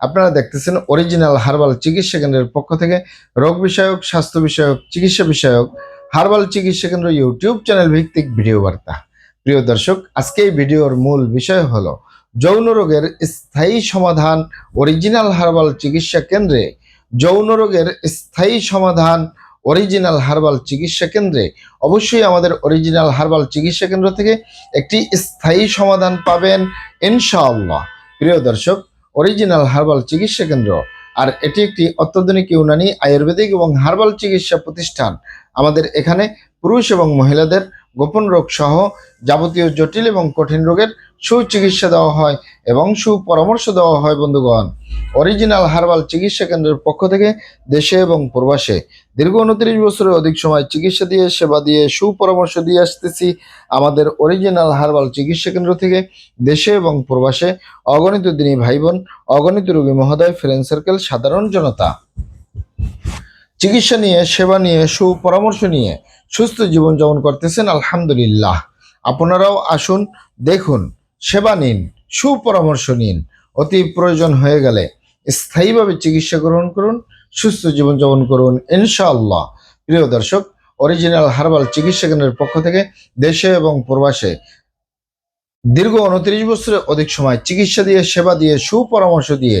আপনারা দেখতেছেন original herbal চিকিৎসা কেন্দ্রের পক্ষ থেকে রোগ বিষয়ক, স্বাস্থ্য বিষয়ক, চিকিৎসা বিষয়ক হার্বাল চিকিৎসা কেন্দ্র ইউটিউব চ্যানেল ভিত্তিক ভিডিও বার্তা। প্রিয় দর্শক, আজকে এই ভিডিওর মূল বিষয় হলো যৌন রোগের স্থায়ী সমাধান অরিজিনাল হার্বাল চিকিৎসা কেন্দ্রে। যৌন রোগের স্থায়ী সমাধান অরিজিনাল হার্বাল চিকিৎসা কেন্দ্রে। অবশ্যই আমাদের অরিজিনাল হার্বাল চিকিৎসা কেন্দ্র থেকে একটি স্থায়ী সমাধান পাবেন, ইনশাআল্লাহ। প্রিয় দর্শক অরিজিনাল হার্বাল চিকিৎসা কেন্দ্র। আর এটি একটি অত্যাধুনিক ইউনানি আয়ুর্বেদিক এবং হার্বাল চিকিৎসা প্রতিষ্ঠান। আমাদের এখানে পুরুষ এবং মহিলাদের গোপন রোগ সহ যাবতীয় জটিল এবং কঠিন রোগের সুচিকিৎসা দেওয়া হয় এবং সুপরামর্শ দেওয়া হয়, বন্ধুগণ। অরিজিনাল হার্বাল চিকিৎসা কেন্দ্রের পক্ষ থেকে দেশে এবং প্রবাসে দীর্ঘ উনত্রিশ বছরের অধিক সময় চিকিৎসা দিয়ে, সেবা দিয়ে, সুপরামর্শ দিয়ে আসতেছি আমাদের অরিজিনাল হার্বাল চিকিৎসা কেন্দ্র থেকে দেশে এবং প্রবাসে অগণিত দিনী ভাই বোন অগণিত রোগী মহোদয় ফ্রেন্ড সার্কেল সাধারণ জনতা। চিকিৎসা নিয়ে, সেবা নিয়ে, সুপরামর্শ নিয়ে সুস্থ জীবনযাপন করতেছেন, আলহামদুলিল্লাহ। আপনারাও আসুন, দেখুন, সেবা নিন, সুপরামর্শ নিন। অতি প্রয়োজন হয়ে গেলে স্থায়ীভাবে চিকিৎসা গ্রহণ করুন, সুস্থ জীবনযাপন করুন, ইনশাআল্লাহ। প্রিয় দর্শক অরিজিনাল হার্বাল চিকিৎসা কেন্দ্রের পক্ষ থেকে দেশে এবং প্রবাসে দীর্ঘ উনত্রিশ বছরের অধিক সময় চিকিৎসা দিয়ে, সেবা দিয়ে, সুপরামর্শ দিয়ে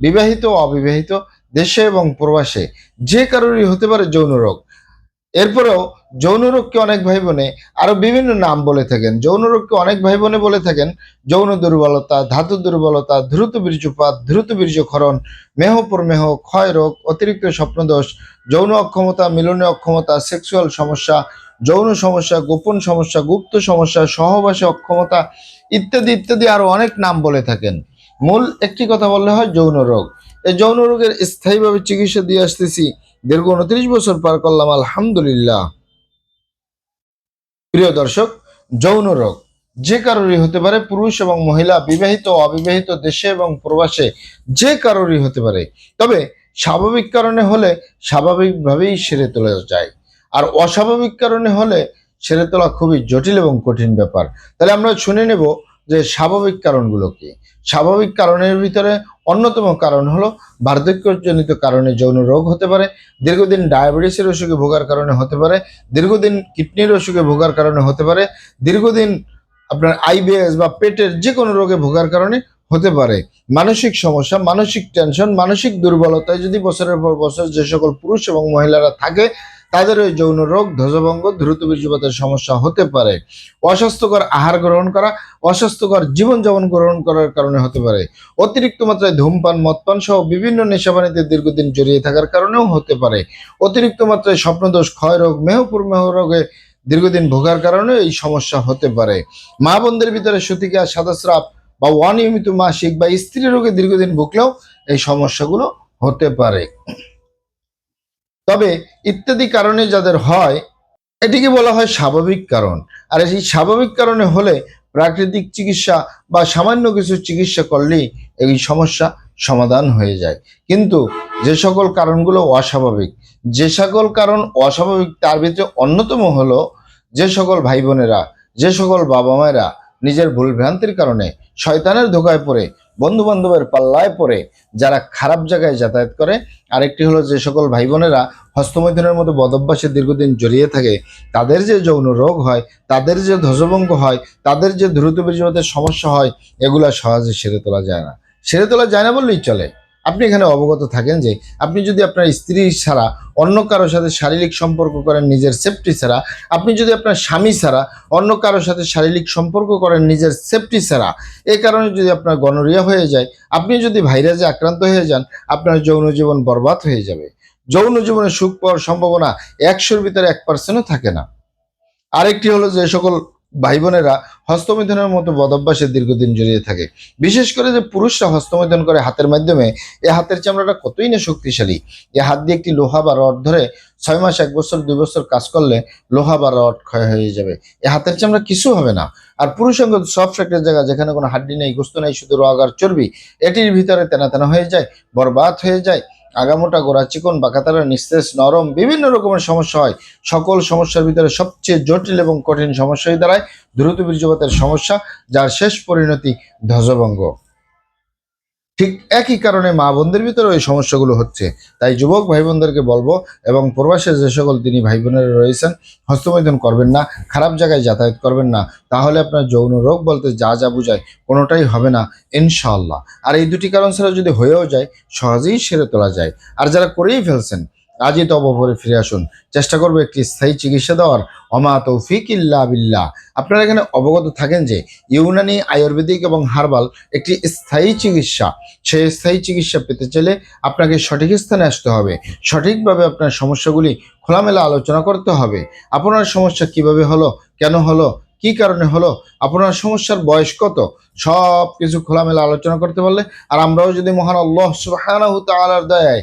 বিবাহিত অবিবাহিত, দেশে এবং প্রবাসে, যে কারোরই হতে পারে যৌন রোগ। এরপরেও যৌন রোগকে অনেক ভাই বোনে আরও বিভিন্ন নাম বলে থাকেন। যৌন রোগকে অনেক ভাই বোনে বলে থাকেন, যৌন দুর্বলতা, ধাতু দুর্বলতা দ্রুত বীর্যপাত দ্রুত বীর্যক্ষরণ মেহ প্রমেহ, ক্ষয় রোগ, অতিরিক্ত স্বপ্নদোষ, যৌন অক্ষমতা, মিলনে অক্ষমতা, সেক্সুয়াল সমস্যা, যৌন সমস্যা, গোপন সমস্যা, গুপ্ত সমস্যা, সহবাসে অক্ষমতা, ইত্যাদি ইত্যাদি আরও অনেক নাম বলে থাকেন। মূল একটি কথা বললে হয় যৌন রোগ। এই যৌন রোগের স্থায়ীভাবে চিকিৎসা দিয়ে আসতেছি। দীর্ঘ উনত্রিশ বছর পার করলাম, আলহামদুলিল্লাহ। প্রিয় দর্শক, যৌন রোগ যে কারোরই হতে পারে, পুরুষ এবং মহিলা, বিবাহিত অবিবাহিত দেশে এবং প্রবাসে যে কারোরই হতে পারে। তবে স্বাভাবিক কারণে হলে স্বাভাবিকভাবেই সেরে তোলা যায়। আর অস্বাভাবিক কারণে হলে সেরে তোলা খুবই জটিল এবং কঠিন ব্যাপার। তাহলে আমরা শুনে নেব যে স্বাভাবিক কারণগুলো কি? স্বাভাবিক কারণের ভিতরে অন্যতম কারণ হলো বার্ধক্যজনিত কারণে যৌন রোগ হতে পারে, দীর্ঘদিন ডায়াবেটিসের অসুখে ভোগার কারণে হতে পারে, দীর্ঘদিন কিডনির অসুখে ভোগার কারণে হতে পারে, দীর্ঘদিন আপনার আইবিএস বা পেটের যে কোনো রোগে ভোগার কারণে হতে পারে। মানসিক সমস্যা, মানসিক টেনশন, মানসিক দুর্বলতায় যদি বছরের পর বছর যে সকল পুরুষ এবং মহিলারা থাকে তাদের ওই যৌন রোগ, ধ্বজভঙ্গ দ্রুত বীর্যপাতের সমস্যা হতে পারে। অস্বাস্থ্যকর আহার গ্রহণ করা, অস্বাস্থ্যকর জীবনযাপন গ্রহণ করার কারণে হতে পারে। অতিরিক্ত মাত্রায় ধূমপান, মদপান সহ বিভিন্ন নেশাবানিতে দীর্ঘদিন জড়িয়ে থাকার কারণেও হতে পারে। অতিরিক্ত মাত্রায় স্বপ্নদোষ ক্ষয় রোগ মেহপুর মেহ রোগে দীর্ঘদিন ভোগার কারণে এই সমস্যা হতে পারে। মা বোনদের ভিতরে সুতিকা সাদাস্রাব বা অনিয়মিত মাসিক বা স্ত্রী রোগে দীর্ঘদিন ভুগলেও এই সমস্যাগুলো হতে পারে। তবে ইত্যাদি কারণে যাদের হয়, এটিকে বলা হয় স্বাভাবিক কারণ। আর এই স্বাভাবিক কারণে হলে প্রাকৃতিক চিকিৎসা বা সামান্য কিছু চিকিৎসা করলেই এই সমস্যা সমাধান হয়ে যায়। কিন্তু যে সকল কারণগুলো অস্বাভাবিক, যে সকল কারণ অস্বাভাবিক তার ভিতরে অন্যতম হলো যে সকল ভাই বোনেরা, যে সকল বাবা মায়েরা নিজের ভুলভ্রান্তির কারণে শয়তানের ধোকায় পড়ে বন্ধু বান্ধবের পাল্লায় পড়ে, যারা খারাপ জায়গায় যাতায়াত করে। আরেকটি হলো যে সকল ভাই বোনেরা হস্তমৈথুনের মতো বদভ্যাসে দীর্ঘদিন জড়িয়ে থাকে, তাদের যে যৌন রোগ হয়, তাদের যে ধ্বজভঙ্গ হয়, তাদের যে দ্রুত বীর্যপাতের সমস্যা হয়, এগুলো সহজে সেরে তোলা যায় না। সেরে তোলা যায় না বললেই চলে। আপনি এখানে অবগত থাকেন যে আপনি যদি আপনার স্ত্রী ছাড়া অন্য কারোর সাথে শারীরিক সম্পর্ক করেন নিজের সেফটি ছাড়া, আপনি যদি আপনার স্বামী ছাড়া অন্য কারোর সাথে শারীরিক সম্পর্ক করেন নিজের সেফটি ছাড়া, এ কারণে যদি আপনার গনোরিয়া হয়ে যায়, আপনি যদি ভাইরাসে আক্রান্ত হয়ে যান, আপনার যৌন জীবন বরবাদ হয়ে যাবে। যৌন জীবনে সুখ পাওয়ার সম্ভাবনা একশোর ভিতরে এক পার্সেন্টও থাকে না। আরেকটি হলো যে সকল ভাই বোনেরা হস্তমিথনের মতো বদভ্যাসে দীর্ঘদিন জড়িয়ে থাকে। বিশেষ করে যে পুরুষরা হস্তমিথন করে হাতের মাধ্যমে, এ হাতের চামড়াটা কতই না শক্তিশালী। এ হাত দিয়ে একটি লোহা বা রড ধরে ছয় মাস, এক বছর, দুই বছর কাজ করলে লোহা বা রড ক্ষয় হয়ে যাবে। এ হাতের চামড়া কিছু হবে না। আর পুরুষাঙ্গ সফট একটা জায়গা যেখানে কোনো হাড্ডি নেই, গোস্ত নেই, শুধু রগ আর চর্বি, এটির ভিতরে তেনা তেনা হয়ে যায়, বরবাদ হয়ে যায় আগামোটা গোড়া চিকন বাঁকাতারা নিঃশেষ নরম, বিভিন্ন রকমের সমস্যা হয়। সকল সমস্যার ভিতরে সবচেয়ে জটিল এবং কঠিন সমস্যাই দাঁড়ায়। দ্রুত বীর্যপাতের সমস্যা, যার শেষ পরিণতি ধ্বজভঙ্গ। ঠিক একই কারণে মা বোনদের ভিতরে ওই সমস্যাগুলো হচ্ছে। তাই যুবক ভাই বোনদেরকে বলব এবং প্রবাসে যে সকল তিনি ভাই বোনেরা রয়েছেন হস্তমৈদন করবেন না, খারাপ জায়গায় যাতায়াত করবেন না, তাহলে আপনার যৌন রোগ বলতে যা যা বুঝায় কোনোটাই হবে না ইনশাল্লাহ আর এই দুটি কারণ ছাড়া যদি হয়েও যায়, সহজেই সেরে তোলা যায়। আর যারা করেই ফেলছেন আজই তো অবপরে ফিরে আসুন। চেষ্টা করব একটি স্থায়ী চিকিৎসা দেওয়ার। অমা তৌফিক ইল্লা বিল্লাহ। আপনারা এখানে অবগত থাকেন যে ইউনানি, আয়ুর্বেদিক এবং হার্বাল একটি স্থায়ী চিকিৎসা। সেই স্থায়ী চিকিৎসা পেতে চাইলে আপনাকে সঠিক স্থানে আসতে হবে। সঠিকভাবে আপনার সমস্যাগুলি খোলামেলা আলোচনা করতে হবে। আপনার সমস্যা কীভাবে হলো, কেন হলো, কি কারণে হলো, আপনার সমস্যার বয়স কত সব কিছু খোলামেলা আলোচনা করতে পারলে। আর আমরাও যদি মহান আল্লাহ তাআলার দয়ায়